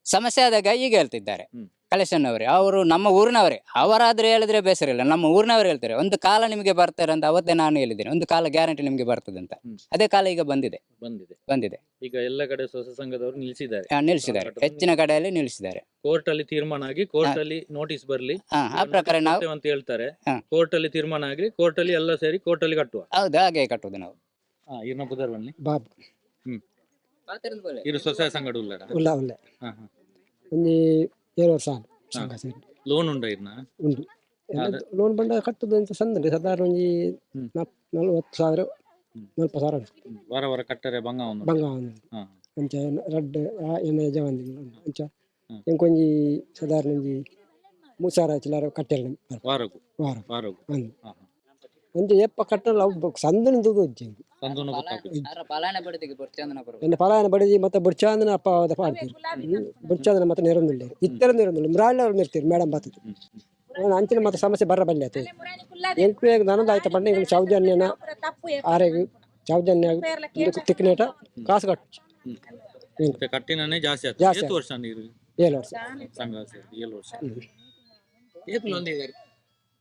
ಸಮಸ್ಯೆ ಆದಾಗ ಈಗ ಹೇಳ್ತಿದ್ದಾರೆ. ಕಲೆಕ್ಷನ್ ಅವರೇ ಅವರು ನಮ್ಮ ಊರಿನವರೇ. ಅವರಾದ್ರೆ ಹೇಳಿದ್ರೆ ಬೇಸರ ಇಲ್ಲ ನಮ್ಮ ಊರಿನವರು ಹೇಳ್ತಾರೆ ಒಂದು ಕಾಲ ನಿಮಗೆ ಬರ್ತಾರೆ ಅಂತ ಅವತ್ತೇ ನಾನು ಹೇಳಿದ್ದೇನೆ ಒಂದು ಕಾಲ ಗ್ಯಾರಂಟಿ ನಿಮಗೆ ಬರ್ತದೆ ಅಂತ. ಅದೇ ಕಾಲ ಈಗ ಬಂದಿದೆ.
ಬಂದಿದೆ.
ಬಂದಿದೆ.
ಈಗ ಎಲ್ಲ ಕಡೆ ಸ್ವಸ ಸಂಘದವರು ನಿಲ್ಸಿದ್ದಾರೆ.
ಆ, ನಿಲ್ಲಿಸಿದ್ದಾರೆ ಹೆಚ್ಚಿನ ಕಡೆಯಲ್ಲಿ ನಿಲ್ಲಿಸಿದ್ದಾರೆ
ಕೋರ್ಟ್ ಅಲ್ಲಿ ತೀರ್ಮಾನ ಆಗಿ ಕೋರ್ಟ್ ಅಲ್ಲಿ ನೋಟಿಸ್ ಬರ್ಲಿ.
ಹಾ ಆ ಪ್ರಕಾರ ನಾವು
ಅಂತ ಹೇಳ್ತಾರೆ.
ಹಾ.
ಕೋರ್ಟ್ ಅಲ್ಲಿ ತೀರ್ಮಾನ ಆಗಿ ಕೋರ್ಟ್ ಅಲ್ಲಿ ಎಲ್ಲ ಸೇರಿ ಕೋರ್ಟ್ ಅಲ್ಲಿ ಕಟ್ಟುವ.
ಹೌದು ಹಾಗೆ ಕಟ್ಟುವುದು ನಾವು.
ಹಾ ಇರ್ನ ಬುಧರ್ ಬನ್ನಿ.
ಬಾಬ್.
ಇರು ಸ್ವಸಹಾಯ ಸಂಘಡ
ಉಲ್ಲ ಉಲ್ಲ
ಹಾ ಹಾ.
ಒಂಜಿ ಏಳು ವರ್ಷ ಆದ ಸಂಘ ಸೇರಿ.
ಲೋನ್ ಉಂಡ
ಉಂಟು. ಲೋನ್ ಬಂಡ ಕಟ್ಟುದು ಅಂತ ಸಂದ್ರೆ ಸಾಧಾರಣ ಒಂಜಿ. ನಲ್ವತ್ತು ಸಾವಿರ. ನಲ್ಪ ಸಾವಿರ ಉಂಟು.
ವಾರ ವಾರ ಕಟ್ಟರೆ ಬಂಗ ಒಂದು.
ಬಂಗ ಒಂದು.
ಹಾ.
ಅಂಚ ರಡ್ಡ್ ಆ ಯಜಮಾನಿ ಅಂಚ
ಹ್ಮ್.
ಎಂಕೊಂಜಿ ಸಾಧಾರಣ ಒಂಜಿ ಮೂರು ಸಾವಿರ ಚಿಲ್ಲರ ಕಟ್ಟೆಲ್ಲ ವಾರ
ವಾರ
ವಾರ
ಹಾ ಹಾ.
ಅಂಚ ಎಪ್ಪ ಕಟ್ಟಲ್ಲ ಅವು ಸಂದನ
ಸಂದೂನು
ಮತ್ತೆ ಬುಡ್ಚಾಂದನ ಅಪ್ಪ ಅದ ಪಾಡ್ತೀರಿ ಬುಡ್ಚಾಂದನ ಮತ್ತೆ ನೆರೊಂದುಳ್ಳಿ ಇತ್ತರ ನೆರೊಂದುಳ್ಳಿ ಅವ್ರು ನಿರ್ತೀರಿ ಮೇಡಮ್ ಬರ್ತದೆ.
ಹ್ಮ್
ಅಂಚಿನ ಮತ್ತೆ ಸಮಸ್ಯೆ ಬರ ಬಲ್ಲೆ ಆಯ್ತು ಎಂಟು ನನದು ಆಯ್ತು ಪಂಡ ಆರೆಗೆ ಸೌಜನ್ಯ ತಿಕ್ಕನೇಟ ಕಾಸು ಕಟ್ಟು
ಮತ್ತೆ ಕಟ್ಟಿನೇ ಜಾಸ್ತಿ ಆಯ್ತು
ಜಾಸ್ತಿ
ಎಷ್ಟು ವರ್ಷ ನೀರು
ಏಳು ವರ್ಷ.
ಸಂಘ ಸೇರಿ ಏಳು ವರ್ಷ.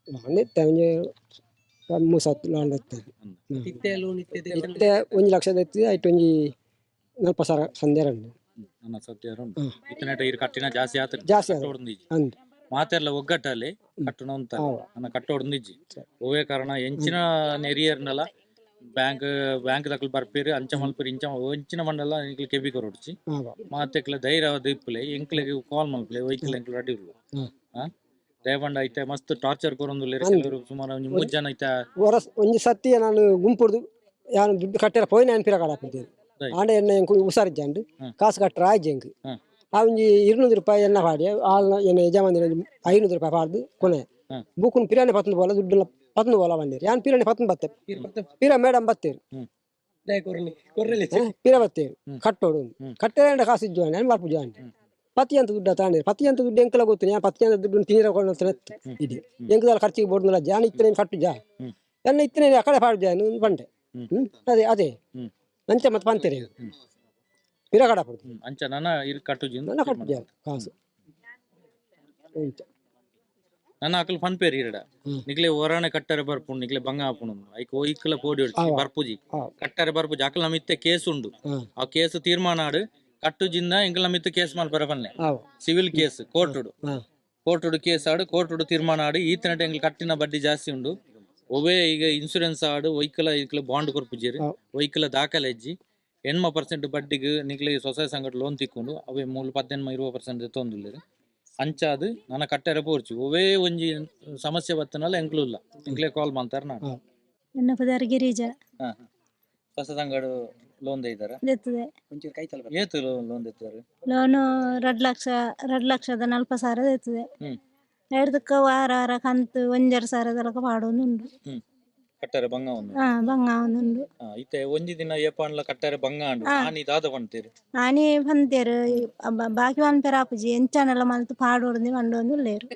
ನಾನಿತ್ತೆ ಒಂಜಿ ಮೂರು ಸತ್ತು ಲಾಂಡ್ ಇರ್ತದೆ ಇತ್ತೆ ಒಂಜಿ ಲಕ್ಷದ ಇತ್ತು ಐಟ್ ಒಂಜಿ ನಲ್ಪ ಸರ ಸಂಧ್ಯಾ ರಂಡು.
ನನ್ನ ಸತ್ಯ. ಇತನ ಇರು ಕಟ್ಟಿನ ಜಾಸ್ತಿ ಆತ
ಜಾಸ್ತಿ ಆತು.
ಕಟ್ಟೋಡ್ದಿಜ್ಜಿ
ಅಂದ್
ಮಾತೆಲ್ಲ ಒಗ್ಗಟ್ಟಲ್ಲಿ ಕಟ್ಟಣ ಅಂತ.
ನನ್ನ
ನನ್ನ ಕಟ್ಟೋಡ್ದಿಜ್ಜಿ ಓವೇ ಕಾರಣ ಎಂಚಿನ ನೆರಿಯರ್ನಲ್ಲ ಬ್ಯಾಂಕ್ ಬ್ಯಾಂಕ್ ದಕ್ಕಲ್ ಬರ್ಪೇರಿ ಅಂಚ ಮಲ್ಪೇರಿ ಇಂಚ ಎಂಚಿನ ಮಂಡಲ ಎಂಕ್ಲೆ ಕೆಬಿ ಕೊರೊಡ್ಚಿ ಮಾತೆಕ್ಲ ಧೈರ್ಯ ದಿಪ್ಪಲೆ ಎಂಕ್ಲಿಗೆ ಕಾಲ್ ಮಲ್ಪಲೆ ವೈಕಲ್ ಎಂಕ್ಲೆ ರೆಡಿ ದಯಪಂಡ ಐತೆ ಮಸ್ತ್ ಟಾರ್ಚರ್ ಕೊರೊಂದು ಸುಮಾರು ಒಂಜಿ ಮೂರ್ ಜನ ಐತೆ.
ವರಸ್ ಒಂಜಿ ಸತ್ತಿ ನಾನು ಗುಂಪುಡ್ದು ಯಾನು ದುಡ್ಡು ಕಟ್ಟಿರ ಪೋಯಿನ ಅನ್ಪಿರ ಕಾಡಾಪಿದ್ದೆ
ರೈಟ್.
ಆಂಡ ಎನ್ನ ಎಂಕು ಉಸಾರಿಜ್ಜಂಡು
ಹ್ಮ್.
ಕಾಸು ಕಟ್ಟರ ಆಯ್ಜಿ ಎಂಕ್. ಆ ಒಂಜಿ ಇರುನೂರು ರೂಪಾಯಿ ಎನ್ನ ಪಾಡಿ ಆಲ್ನ ಎನ್ನ ಯಜಮಾನಿ ಐನೂರು ರೂಪಾಯಿ ಪಾಡ್ದು ಕೊನೆ. ಬುಕ್ಕುನ್ ಪಿರಾಣಿ ಪತ್ತೊಂದು ಬೋಲ ದುಡ್ಡು ಪತ್ತೊಂದು ಬೋಲ ಬಂದಿರಿ. ಯಾನ್ ಪಿರಾಣಿ ಪತ್ತೊಂದು ಬತ್ತೆ ಪಿರ ಮೇಡಮ್ ಬತ್ತೇರಿ. ಪಿರ ಬತ್ತೇರಿ. ಕಟ್ಟೋಡು.
ಹ್ಮ್.
ಕಟ್ಟೆ ಕಾಸು ಇಜ್ಜು ನಾನು ಬರ್ಪು ಜಾಂಡಿ ಪತಿ ಅಂತ ದುಡ್ಡು ತಾಂಡಿ ಪತಿ ಅಂತ ದುಡ್ಡು ಎಂಕಲ ಗೊತ್ತು. ನಾನು ಪತಿ ಅಂತ ದುಡ್ಡು ತಿಂದಿರಕೊಂಡು ಇದೆ ಎಂಕದಲ್ಲಿ ಖರ್ಚಿಗೆ ಬೋಡ್ನಲ್ಲ ಜಾನ್ ಇತ್ತನೇ ಕಟ್ಟು ಜಾ. ಎನ್ನ ಇತ್ತನೇ ಆ ಕಡೆ ಪಾಡು ಜಾನು ಬಂಡೆ. ಅದೇ ಅದೇ. ಅಂಚ ಮತ್ತೆ ಪಂತೇರಿ. ಪಿರ ಕಡ ಪಡ್ದು
ಅಂಚ ನನ್ನ ಇರು
ನನ್ನ ಕಟ್ಟು ಜಾ ಕಾಸು
ನನ್ನ ಅಕಲ್ ಫನ್ ಪೇರ್ ಇರಡ. ನಿಕ್ಲೆ ಒರಾಣೆ ಕಟ್ಟರೆ ಬರ್ಪುಂಡು ನಿಕ್ಲೆ ಬಂಗ ಹಾಪುಂಡು ಐಕ್ ಇಕ್ಕಲ ಪೋಡಿ ಹೊಡ್ಸಿ. ಬರ್ಪುಜಿ. ಕಟ್ಟರೆ ಬರ್ಪುಜಿ. ಅಕಲ್ ನಮಿತ್ತೆ ಕೇಸ್ ಉಂಡು ಆ ಕೇಸ್ ತೀರ್ಮಾನ ಆಡು. ಕಟ್ಟುಜಿಂದ ಎಂಕಲ್ ನಮಿತ್ತೆ ಕೇಸ್ ಮಲ್ಪರ ಬನ್ನೆ. ಸಿವಿಲ್ ಕೇಸ್ ಕೋರ್ಟುಡು ಕೋರ್ಟುಡು ಕೇಸ್ ಆಡು ಕೋರ್ಟುಡು ತೀರ್ಮಾನ ಆಡು. ಈತನಟ ಎಂಗ್ಲ ಕಟ್ಟಿನ ಬಡ್ಡಿ ಜಾಸ್ತಿ ಉಂಡು. ಒವೇ ಈಗ ಇನ್ಶೂರೆನ್ಸ್ ಆಡು ಒಯ್ಕಲ ಇಕ್ಲ ಬಾಂಡ್ ಕೊರ್ಪುಜಿರಿ. ಒಯ್ಕಲ ದಾಖಲೆ ಇಜ್ಜಿ. ಎಣ್ಮ ಪರ್ಸೆಂಟ್ ಬಡ್ಡಿಗೆ ನಿಕ್ಲೆ ಸೊಸೈಟಿ ಸಂಘಟ ಲೋನ್ ತಿಕ್ಕೊಂಡು. ಅವೇ ಮೂಲು ಪದ್ದೆನ್ಮ ಇರುವ ಪರ್ಸೆಂಟ್ ತೊಂದುಲ್ಲೆರ್. ಅಂಚಾದ್ ನನ್ನ ಕಟ್ಟೆರೆ ಪೋರ್ಚು. ಒವೇ ಒಂಜಿ ಸಮಸ್ಯೆ ಬತ್ತನಲ್ಲ ಎಂಕ್ಲು ಇಲ್ಲ. ಎಂಕ್ಲೆ ಕಾಲ್ ಮಾಡ್ತಾರೆ ನಾನು
ಹಾ.
ಎನ್ನ ಪದಾರ್ ಗಿರಿಜ
ಹೊಸ ಸಂಘಡ ಲೋನ್ ದೈತಾರ
ದೆತ್ತದೆ
ಏತು ಲೋನ್
ಲೋನು ಎರಡು ಲಕ್ಷ ಎರಡು ಲಕ್ಷದ ನಲ್ಪ ಸಾವಿರ ದೆತ್ತದೆ
ಹ್ಮ್.
ಎರಡಕ್ಕ ವಾರ ವಾರ ಕಂತು ಒಂಜರ ಸಾವಿರದೊಳಗೆ ಹ್ಮ್.
ಕಟ್ಟರೆ ಬಂಗ ಒಂದು
ಹಾ ಬಂಗ ಒಂದುಂಡು
ಆ, ಇತ್ತೆ ಒಂಜಿ ದಿನ ಏಪಾನ್ಲ ಕಟ್ಟರೆ ಬಂಗ ಅಂಡು. ಆನಿ ದಾದ ಪಂತೀರಿ
ಆನೆ ಪಂತೇರು ಬಾಕಿ ಪನ್ಪೆರ ಆಪುಜಿ ಎಂಚಾನೆಲ್ಲ ಮಲ್ತು ಪಾಡೋಡ್ದು ಮಂಡೋದು ಲೇರು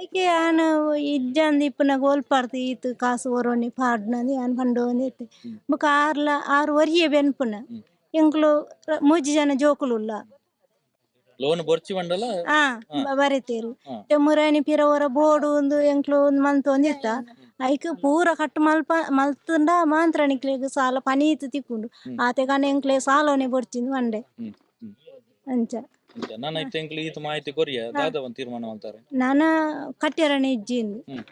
ಐಕೆ ಆನು ಇಜ್ಜಂದು ಇಪ್ಪುನ ಗೋಲ್ಪಾಡ್ದು ಈತು ಕಾಸು ಒರೋನಿ ಪಾಡ್ನಂದು ಆನ್ ಪಂಡೋಂದು ಎತ್ತೆ ಬೊಕ ಆರ್ಲ ಆರು ಒರಿಯೆ ಬೆನ್ಪುನ
ಹ್ಮ್.
ಎಂಕ್ಲು ರ- ಮೂಜಿ ಜನ ಜೋಕುಲುಲ್ಲ
ಲೋನ್ ಬೊರ್ಚಿ ಬಂಡಲ
ಆ
ಹಾ.
ಬರೆತೇರು
ಹಾ.
ತೆಮ್ಮುರಾನಿ ಪಿರವರ ಬೋಡು ಒಂದು ಎಂಕ್ಲು ಒಂದು ಮಲ್ತೊಂದು ಇತ್ತ ಐಕ್ ಪೂರ ಕಟ್ಟು ಮಲ್ಪ ಮಲ್ತಂಡ ಮಾತ್ರ ನಿಕ್ಲೆಗ್ ಸಾಲ ಪನೀತು ತಿಕ್ಕೊಂಡು
ಹ್ಮ್.
ಆತೆ ಕಣ ಎಂಕ್ಲೆ ಸಾಲನೆ ಬೊಡ್ಚಿಂದು ಮಂಡೆ
ಹ್ಮ್ ಹ್ಮ್
ಅಂಚ
ನನ್ನ ಐತೆ ಎಂಕ್ಲು ಈತ ಮಾಹಿತಿ ಕೊರಿಯ ದಾದ ಒಂದು ತೀರ್ಮಾನ ಅಂತಾರೆ
ನಾನ ಕಟ್ಟಿರನೆ ಇಜ್ಜಿಂದು
ಹ್ಮ್.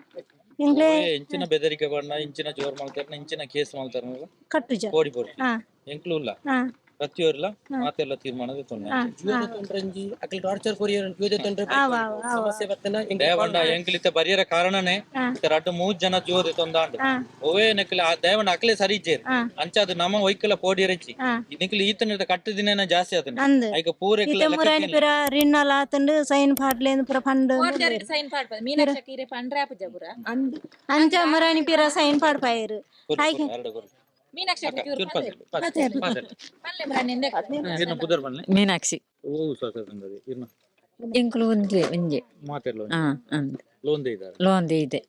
ಎಂಕ್ಲೆ
ಇಂಚಿನ ಬೆದರಿಕೆ ಬಣ್ಣ ಇಂಚಿನ ಜೋರ್ ಮಾಡ್ತಾರೆ ಇಂಚಿನ ಕೇಸ್ ಮಾಡ್ತಾರೆ
ಕಟ್ಟು
ಕೋಡಿ ಬೋರಿ
ಹಾ.
ಎಂಕ್ಲು ಇಲ್ಲ?
ಹಾ.
ಪ್ರತಿಯೊರ್ಲ
ಹಾ.
ಮಾತೆಲ್ಲ ತೀರ್ಮಾನದ ತೊಂದ್ರೆ
ಹಾ,
ಜೀವದ
ಹಾ.
ತೊಂದ್ರೆ ಒಂಜಿ ಅಕ್ಲ್ ಟಾರ್ಚರ್ ಕೊರಿಯರ್ ಜೀವದ ತೊಂದ್ರೆ
ಆವ, ಆವ, ಆವ.
ಸಮಸ್ಯೆ ಬರ್ತನ
ದೇವಂಡ ಎಂಕ್ಲಿತ ಪರಿಯರ ಕಾರಣನೇ
ಹಾ.
ಇತರ ಅಡ್ಡು ಮೂಜ್ ಜನ ಜೋದೆ ತೊಂದಾಂಡ್
ಹಾ,
ಒವೇ ನಕ್ಲ ಆ ದೇವಣ್ಣ ಅಕ್ಲೆ ಸರಿ ಇಜ್ಜೇರು
ಹಾ,
ಅಂಚಾದ ನಮ್ಮ ಒಯ್ಕಲ ಪೋಡಿಯರಚ್ಚಿ
ಹಾ.
ನಿಕ್ಲಿ ಈತನ ಕಟ್ಟು ದಿನ ಜಾಸ್ತಿ ಆತನ
ಅಂದ್
ಐಕ ಪೂರ
ಇತ್ತೆ ಮುರಾನಿ ಪಿರ ರಿನ್ನಲ ಆತಂಡು ಸೈನ್ ಪಾಡ್ಲೇಂದು ಪುರ ಫಂಡ್
ಸೈನ್ ಪಾಡ್ಪದ ಮೀನಾಕ್ಷ ಕೀರೆ ಪಂಡ್ರೆ ಆಪುಜ ಪುರ
ಅಂಚ ಮುರಾನಿ ಪಿರ ಸೈನ್ ಪಾಡ್ಪಾಯರು ಹಾಗೆ
ಮೀನಾಕ್ಷ
ಮತ್ತೆ ಅದು.
ಪಲ್ಲೆ ಬ್ರಾಂಡ್ ಎಂದೆ
ಇರ್ನ ಪುದರ್ ಬನ್ಲೆ
ಮೀನಾಕ್ಷಿ
ಓ ಸ್ವಸ ಸಂಗತಿ ಇರ್ನ
ಎಂಕುಲು ಒಂಜಿ ಒಂಜಿ
ಮಾತೆಲ್ಲ
ಆ ಅಂದ್
ಲೋನ್ ಇದ್ದಾರೆ
ಲೋನ್ದೆ ಇದೆ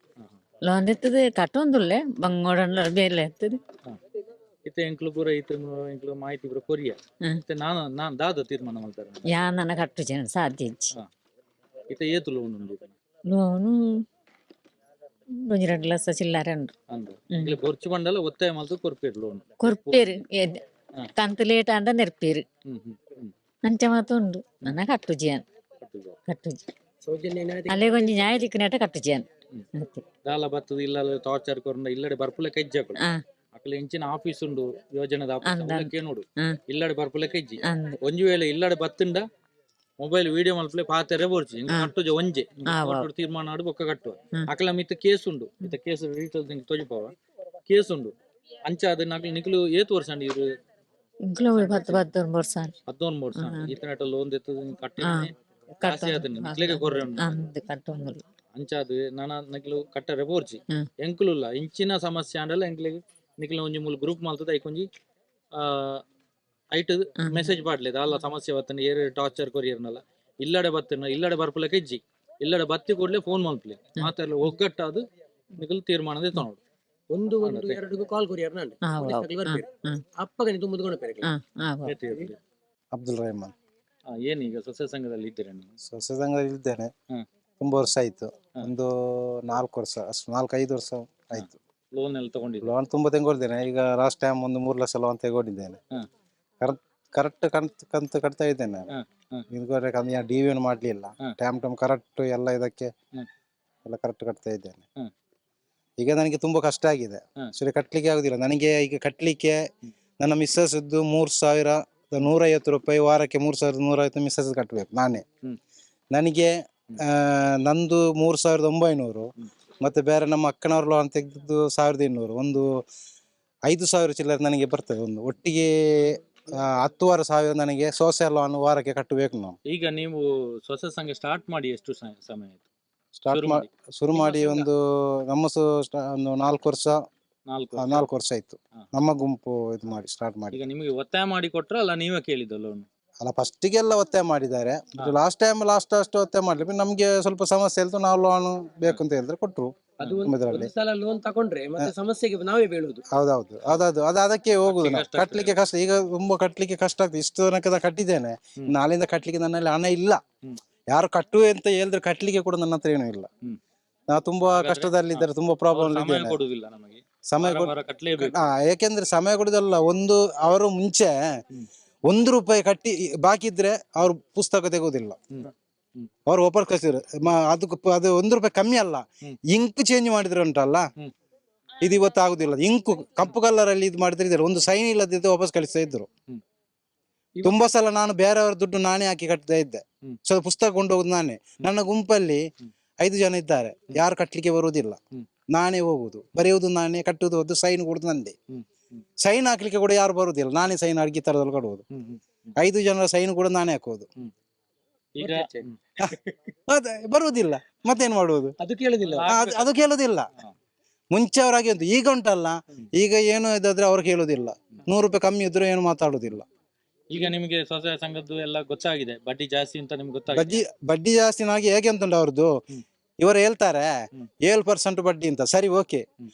ಲೋನ್ ಎತ್ತದು ಕಟ್ಟೊಂದುಲ್ಲೆ ಬಂಗೋಡಲ್ಲ ಬೇಲೆ ಎತ್ತದು
ಇತ್ತೆ ಎಂಕ್ಲು ಪೂರ ಈತ ಎಂಕ್ಲು ಮಾಹಿತಿ ಪೂರ ಕೊರಿಯ
ಹ್ಮ್.
ಇತ್ತೆ ನಾನು ನಾನು ದಾದ ತೀರ್ಮಾನ ಮಾಡ್ತಾರೆ
ಯಾ ನನ್ನ ಕಟ್ಟು ಜನ ಸಾಧ್ಯ ಇಜ್ಜಿ
ಇತ್ತೆ ಏತು ಲೋನ್ ಉಂಡು ಈತನ
ಲೋನು ಒಂಜಿ ಎರಡು ಲಕ್ಷ ಚಿಲ್ಲರೆ ಉಂಡು
ಅಂದ
ಹ್ಮ್.
ಇಲ್ಲಿ ಬೊರ್ಚು ಬಂಡಲ ಒತ್ತಾಯ ಮಲ್ತು ಕೊರ್ಪೇರು ಲೋನ್
ಕೊರ್ಪೇರು
ಹಾ.
ಕಂತು ಲೇಟ್ ಆಂಡ ನೆರ್ಪೇರು ಅಂಚ ಮಾತು ಉಂಡು. ನನ್ನ ಕಟ್ಟು ಜೀವನ
ಕಟ್ಟುದು.
ಕಟ್ಟು
ಸೌಜನ್ಯ
ಅಲ್ಲೇ ಒಂಜಿ ನ್ಯಾಯ ದಿಕ್ಕನೇಟ ಕಟ್ಟು ಜ್ಯಾನ್
ಹ್ಮ್. ದಾಲ ಬತ್ತದ ಇಲ್ಲ ಟಾರ್ಚರ್ ಕೊರಂಡ ಇಲ್ಲಡೆ ಬರ್ಪುಲೆ ಕೈಜ್ಜಾಕಳು.
ಆ
ಅಕಲ ಎಂಚಿನ ಆಫೀಸ್ ಉಂಡು ಯೋಜನೆದ ಆಫೀಸ್
ಅಂದ.
ನೋಡು. ಇಲ್ಲಡೆ ಬರ್ಪುಲೆ ಕೈಜ್ಜಿ.
ಅಂದ್.
ಒಂಜಿ ವೇಳೆ ಇಲ್ಲಡೆ ಬತ್ತುಂಡ ಮೊಬೈಲ್ ವಿಡಿಯೋ ಮಲ್ಪಲೆ ಪಾತೆರೆ ಬೋರ್ಚಿ ಇಂಕ್. ಕಟ್ಟುಜ ಒಂಜೆ. ಇಂಕ ಕೊಟ್ಟುಡು ತೀರ್ಮಾನ ಆಡು ಬೊಕ್ಕ ಕಟ್ಟುವ. ಅಕಲ ಮಿತ್ತ ಕೇಸ್ ಉಂಡು. ಇತ್ತ ಕೇಸ್ ಡೀಟೇಲ್ಸ್ ನಿಂಗೆ ತೋಜಿಪವ. ಕೇಸ್ ಉಂಡು. ಅಂಚ ಅದು ನಕ್ಲು ನಿಕ್ಲು ಏತು ವರ್ಷ ಅಂಡಿ ಇರು
ಇಂಕ್ಲೋ ಹತ್ತು ಪತ್ತು ವರ್ಷ
ಹದಿನೊಂದು ವರ್ಷ. ಈತನಟ ಲೋನ್ ಎತ್ತದ ಕಟ್ಟಿ. ಜಾಸ್ತಿ ಆತನ ನಿಕ್ಲೆಗೆ ಕೊರ್ರೆ ಉಂಡು
ಅಂದ್ ಕಟ್ಟೊಂದುಲ್ಲ
ಅಂಚಾದು ನಾನ ನಕ್ಲು ಕಟ್ಟರೆ ಬೋರ್ಚಿ. ಎಂಕ್ಲುಲ್ಲ ಇಂಚಿನ ಸಮಸ್ಯೆ ಅಂಡಲ್ಲ ಎಂಕ್ಲೆಗ್ ನಿಕ್ಲ ಒಂಜಿ ಮೂಲ ಗ್ರೂಪ್ ಮಲ್ತದ ಐಕೊಂಜಿ ಆ ಐಟ್ ಮೆಸೇಜ್ ಮಾಡ್ಲಿದ ಅಲ್ಲ ಸಮಸ್ಯೆ ಬತ್ತನ ಏರ್ ಟಾರ್ಚರ್ ಕೊರಿಯರ್ನಲ್ಲ ಇಲ್ಲಡೆ ಬತ್ತನ ಇಲ್ಲಡೆ ಬರ್ಪಲಕ್ಕೆ ಇಜ್ಜಿ. ಇಲ್ಲಡೆ ಬತ್ತಿ ಕೂಡಲೇ ಫೋನ್ ಮಲ್ಪಲೆ ಒಗ್ಗಟ್ಟ ಅದು ನಿಗಲ್ ತೀರ್ಮಾನದ ತಗೊಂಡು.
ಒಂದು ಒಂದು. ಎರಡು ಕಾಲ್ ಕೊರಿಯರ್ ನಾನು ಅಪ್ಪಗನಿ.
ಅಬ್ದುಲ್ ರಹಮಾನ್.
ಏನೀಗ ಸಸ್ಯ ಸಂಘದಲ್ಲಿ ಇದ್ದೀರಾ ನೀವು?
ಸಸ್ಯ ಸಂಘದಲ್ಲಿ ಇದ್ದೇನೆ. ತುಂಬಾ ವರ್ಷ ಆಯ್ತು. ಒಂದು ನಾಲ್ಕು ವರ್ಷ ಅಷ್ಟು ನಾಲ್ಕು ಐದು ವರ್ಷ ಆಯ್ತು.
ಲೋನ್ ಎಲ್ಲ ತಗೊಂಡಿದ್ದೆ
ಲೋನ್ ತುಂಬಾ ತೆಗೊಂಡಿದ್ದೇನೆ ಈಗ ಲಾಸ್ಟ್ ಟೈಮ್ ಒಂದು ಮೂರು ಲಕ್ಷ ಲೋನ್ ತೆಗೊಂಡಿದ್ದೇನೆ. ಕರೆಕ್ಟ್ ಕಂತು ಕಂತು ಕಟ್ತಾ ಇದ್ದೇನೆ ನಾನು. ಇದುವರೆಗೆ ಕಂದು ಡಿ ವಿ ಮಾಡ್ಲಿಲ್ಲ.
ಮಾಡಲಿಲ್ಲ
ಟೈಮ್ ಟೈಮ್ ಕರೆಕ್ಟ್ ಎಲ್ಲ ಇದಕ್ಕೆ ಎಲ್ಲ ಕರೆಕ್ಟ್ ಕಟ್ತಾ ಇದ್ದೇನೆ. ಈಗ ನನಗೆ ತುಂಬಾ ಕಷ್ಟ ಆಗಿದೆ. ಸರಿ ಕಟ್ಲಿಕ್ಕೆ ಆಗುದಿಲ್ಲ. ನನಗೆ ಈಗ ಕಟ್ಲಿಕ್ಕೆ ನನ್ನ ಮಿಸ್ಸಸ್ ಇದ್ದು ಮೂರು ಸಾವಿರ ನೂರೈವತ್ತು ರೂಪಾಯಿ ವಾರಕ್ಕೆ ಮೂರು ಸಾವಿರದ ನೂರೈವತ್ತು ಮಿಸ್ಸಸ್ ಕಟ್ಟಬೇಕು ನಾನೇ. ನನಗೆ ಆ, ನಂದು ಮೂರು ಸಾವಿರದ ಒಂಬೈನೂರು. ಮತ್ತೆ ಬೇರೆ ನಮ್ಮ ಅಕ್ಕನವ್ರ ಲೋನ್ ತೆಗೆದಿದ್ದು ಸಾವಿರದ ಇನ್ನೂರು. ಒಂದು ಐದು ಸಾವಿರ ಚಿಲ್ಲರೆ ನನಗೆ ಬರ್ತದೆ ಒಂದು. ಒಟ್ಟಿಗೆ ಆ, ಹತ್ತುವರೆ ಸಾವಿರ ನನಗೆ ಸೋಸಿಯಲ್ ಲೋನ್ ವಾರಕ್ಕೆ ಕಟ್ಟಬೇಕು ನಾವು
ಈಗ ನೀವು ಸೊಸೆ ಸಂಘ ಸ್ಟಾರ್ಟ್ ಮಾಡಿ ಎಷ್ಟು ಸ- ಸಮಯ ಆಯ್ತು?
ಸ್ಟಾರ್ಟ್
ಶುರು
ಮಾಡಿ. ಶುರು
ನಿಮ್ಮ
ಮಾಡಿ
ಸಂಘ?
ಒಂದು ನಮ್ಮ ಸು ಸ್ಟ- ಒಂದು ನಾಲ್ಕು ವರ್ಷ.
ನಾಲ್ಕು
ಆ,
ವರ್ಷ.
ನಾಲ್ಕು ವರ್ಷ ಆಯ್ತು.
ಹಾ.
ನಮ್ಮ ಗುಂಪು ಇದು ಮಾಡಿ ಸ್ಟಾರ್ಟ್ ಮಾಡಿ.
ಈಗ ನಿಮಗೆ ಒತ್ತಾಯ ಮಾಡಿ ಕೊಟ್ರ ಅಲ್ಲ ನೀವೇ ಕೇಳಿದ ಲೋನ್?
ಅಲ್ಲ ಫಸ್ಟಿಗೆಲ್ಲ ಒತ್ತಾಯ ಮಾಡಿದ್ದಾರೆ.
ಹಾ.
ಲಾಸ್ಟ್ ಟೈಮ್ ಲಾಸ್ಟ್ ಅಷ್ಟು ಒತ್ತಾಯ ಮಾಡಲಿ ನಮಗೆ ಸ್ವಲ್ಪ ಸಮಸ್ಯೆ ಇಲ್ತು ನಾವು ಲೋನ್ ಬೇಕು ಅಂತ ಹೇಳಿದ್ರೆ ಕೊಟ್ರು.
ಅದು. ಒಂದು ಸಲ ಲೋನ್ ತಗೊಂಡ್ರೆ ಮತ್ತೆ ಸಮಸ್ಯೆಗೆ ನಾವೇ ಬೀಳುದು.
ಹೌದೌದು. ಅದದು ಅದು ಅದಕ್ಕೆ ಹೋಗುದು
ಕಟ್ಲಿಕ್ಕೆ
ನಾವು.
ಕಷ್ಟ
ಕಟ್ಲಿಕ್ಕೆ ಕಷ್ಟ. ಈಗ ತುಂಬಾ ಕಟ್ಲಿಕ್ಕೆ ಕಷ್ಟ ಆಗ್ತದೆ. ಇಷ್ಟು ತನಕ ಕಟ್ಟಿದ್ದೇನೆ. ನಾಳೆಯಿಂದ ಕಟ್ಲಿಕ್ಕೆ ನನ್ನಲ್ಲಿ ಹಣ ಇಲ್ಲ. ಯಾರು ಕಟ್ಟುವೆ ಅಂತ ಹೇಳಿದ್ರೆ ಕಟ್ಲಿಕ್ಕೆ ಕೂಡ ನನ್ನ ಹತ್ರ ಏನೂ ಇಲ್ಲ.
ಹ್ಮ್.
ನಾವು ತುಂಬಾ ಕಷ್ಟದಲ್ಲಿದ್ದಾರೆ ತುಂಬಾ ಪ್ರಾಬ್ಲಮ್
ಸಮಯ
ಇದ್ದೇನೆ.
ಕೊಡುದಿಲ್ಲ ನಮಗೆ.
ಸಮಯ
ವಾರ
ಕೊಡ್-
ವಾರ ಕಟ್ಲೇಬೇಕು.
ಹಾ ಯಾಕೆಂದ್ರೆ ಸಮಯ ಕೊಡುದಲ್ಲ. ಒಂದು ಅವರು ಮುಂಚೆ. ಒಂದು ರೂಪಾಯಿ ಕಟ್ಟಿ ಬಾಕಿ ಇದ್ರೆ ಅವ್ರು ಪುಸ್ತಕ ತೆಗೋದಿಲ್ಲ.
ಹ್ಮ್.
ಅವ್ರು ವಾಪಸ್ ಕಳಿಸಿದ್ರು. ಅದಕ್ಕೆ ಅದು ಒಂದು ರೂಪಾಯಿ ಕಮ್ಮಿ ಅಲ್ಲ. ಇಂಕ್ ಚೇಂಜ್ ಮಾಡಿದ್ರು ಉಂಟಲ್ಲ. ಇದು ಇವತ್ತು ಆಗುದಿಲ್ಲ. ಇಂಕು ಕಪ್ಪು ಕಲರ್ ಅಲ್ಲಿ ಇದು ಮಾಡಿದ್ರೆ ಒಂದು ಸೈನ್ ಇಲ್ಲದಿದ್ದು ವಾಪಸ್ ಕಳಿಸ್ತಾ ಇದ್ರು. ತುಂಬಾ ಸಲ ನಾನು ಬೇರೆಯವರ ದುಡ್ಡು ನಾನೇ ಹಾಕಿ ಕಟ್ತಾ ಇದ್ದೆ.
ಸ್ವಲ್ಪ
ಸೊ ಪುಸ್ತಕ ಕೊಂಡೋಗುದು ನಾನೇ. ನನ್ನ ಗುಂಪಲ್ಲಿ ಐದು ಜನ ಇದ್ದಾರೆ. ಯಾರು ಕಟ್ಲಿಕ್ಕೆ ಬರುವುದಿಲ್ಲ. ನಾನೇ ಹೋಗುದು. ಬರೆಯುವುದು ನಾನೇ ಕಟ್ಟುವುದು ಅದು ಸೈನ್ ಕೊಡುದು ನಂದೇ. ಸೈನ್ ಹಾಕ್ಲಿಕ್ಕೆ ಕೂಡ ಯಾರು ಬರುವುದಿಲ್ಲ ನಾನೇ ಸೈನ್ ಅಡ್ಗಿ ತರದಲ್ಲಿ ಕೊಡುವುದು. ಐದು ಜನರ ಸೈನ್ ಕೂಡ ನಾನೇ ಹಾಕುವುದು
ಈಗ.
ಅದೇ <laughs> ಬರುವುದಿಲ್ಲ ಮತ್ತೇನ್ ಮಾಡುವುದು?
ಅದು ಕೇಳುದಿಲ್ಲ.
ಆ, ಅದು- ಅದು ಕೇಳುದಿಲ್ಲ ಮುಂಚೆ ಅವರಾಗಿ ಉಂಟು ಈಗ ಉಂಟಲ್ಲ ಈಗ ಏನು ಇದಾದ್ರೆ ಅವ್ರು ಕೇಳುದಿಲ್ಲ ನೂರು ರೂಪಾಯಿ ಕಮ್ಮಿ ಇದ್ರೆ ಏನು ಮಾತಾಡುದಿಲ್ಲ
ಈಗ ನಿಮಗೆ ಸ್ವಸಹಾಯ ಸಂಘದ್ದು ಎಲ್ಲ ಗೊತ್ತಾಗಿದೆ ಬಡ್ಡಿ ಜಾಸ್ತಿ ಅಂತ ನಿಮ್ಗೆ ಗೊತ್ತಾಗಿದೆ?
ಬಡ್ಡಿ ಬಡ್ಡಿ ಜಾಸ್ತಿನಾಗಿ ಹೇಗೆ ಅಂತ ಉಂಟು ಅವ್ರದ್ದು?
ಹ್ಮ್.
ಇವರು ಹೇಳ್ತಾರೆ
ಹ್ಮ್.
ಏಳು ಪರ್ಸೆಂಟ್ ಬಡ್ಡಿ ಅಂತ. ಸರಿ ಓಕೆ.
ಹ್ಮ್.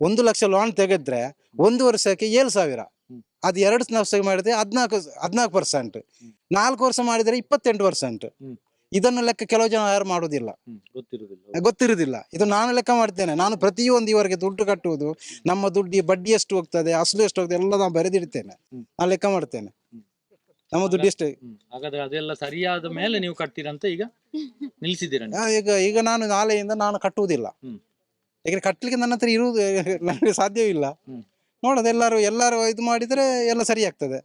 ಒಂದು ಲಕ್ಷ ಲೋನ್ ತೆಗೆದ್ರೆ ಒಂದು ವರ್ಷಕ್ಕೆ ಏಳು ಸಾವಿರ. ಅದು ಎರಡು ವರ್ಷ ಮಾಡಿದ್ರೆ ಹದಿನಾಲ್ಕು ಹದಿನಾಲ್ಕು ಪರ್ಸೆಂಟ್. ನಾಲ್ಕು ವರ್ಷ ಮಾಡಿದ್ರೆ ಇಪ್ಪತ್ತೆಂಟು ಪರ್ಸೆಂಟ್. ಇದನ್ನು ಲೆಕ್ಕ ಕೆಲವು ಜನ ಯಾರು ಮಾಡುದಿಲ್ಲ
ಗೊತ್ತಿರುವುದಿಲ್ಲ. ಗೊತ್ತಿರುದಿಲ್ಲ
ಗೊತ್ತಿರುದಿಲ್ಲ ಇದು ನಾನು ಲೆಕ್ಕ ಮಾಡ್ತೇನೆ. ನಾನು ಪ್ರತಿಯೊಂದು ಇವರಿಗೆ ದುಡ್ಡು ಕಟ್ಟುವುದು ನಮ್ಮ ದುಡ್ಡಿ ಬಡ್ಡಿ ಎಷ್ಟು ಹೋಗ್ತದೆ ಅಸಲು ಎಷ್ಟು ಹೋಗ್ತದೆ ಎಲ್ಲ ನಾನು ಬರೆದಿಡ್ತೇನೆ. ನಾನು ಲೆಕ್ಕ ಮಾಡ್ತೇನೆ. ನಮ್ಮ ದುಡ್ಡು ಎಷ್ಟು
ಹಾಗಾದ್ರೆ ಅದೆಲ್ಲ ಸರಿಯಾದ ಮೇಲೆ ನೀವು ಕಟ್ತೀರಂತ ಈಗ <laughs> ನಿಲ್ಸಿದ್ದೀರ
ಈಗ ಈಗ ನಾನು ನಾಳೆಯಿಂದ ನಾನು ಕಟ್ಟುವುದಿಲ್ಲ. ಯಾಕಂದ್ರೆ ಕಟ್ಟಲಿಕ್ಕೆ ನನ್ನ ಹತ್ರ ಇರುವುದು <laughs> ನನಗೆ ಸಾಧ್ಯವೇ ಇಲ್ಲ.
ಹ್ಮ್.
ನೋಡೋದು ಎಲ್ಲರೂ ಎಲ್ಲರೂ ಇದು ಮಾಡಿದ್ರೆ ಎಲ್ಲ ಸರಿ ಆಗ್ತದೆ.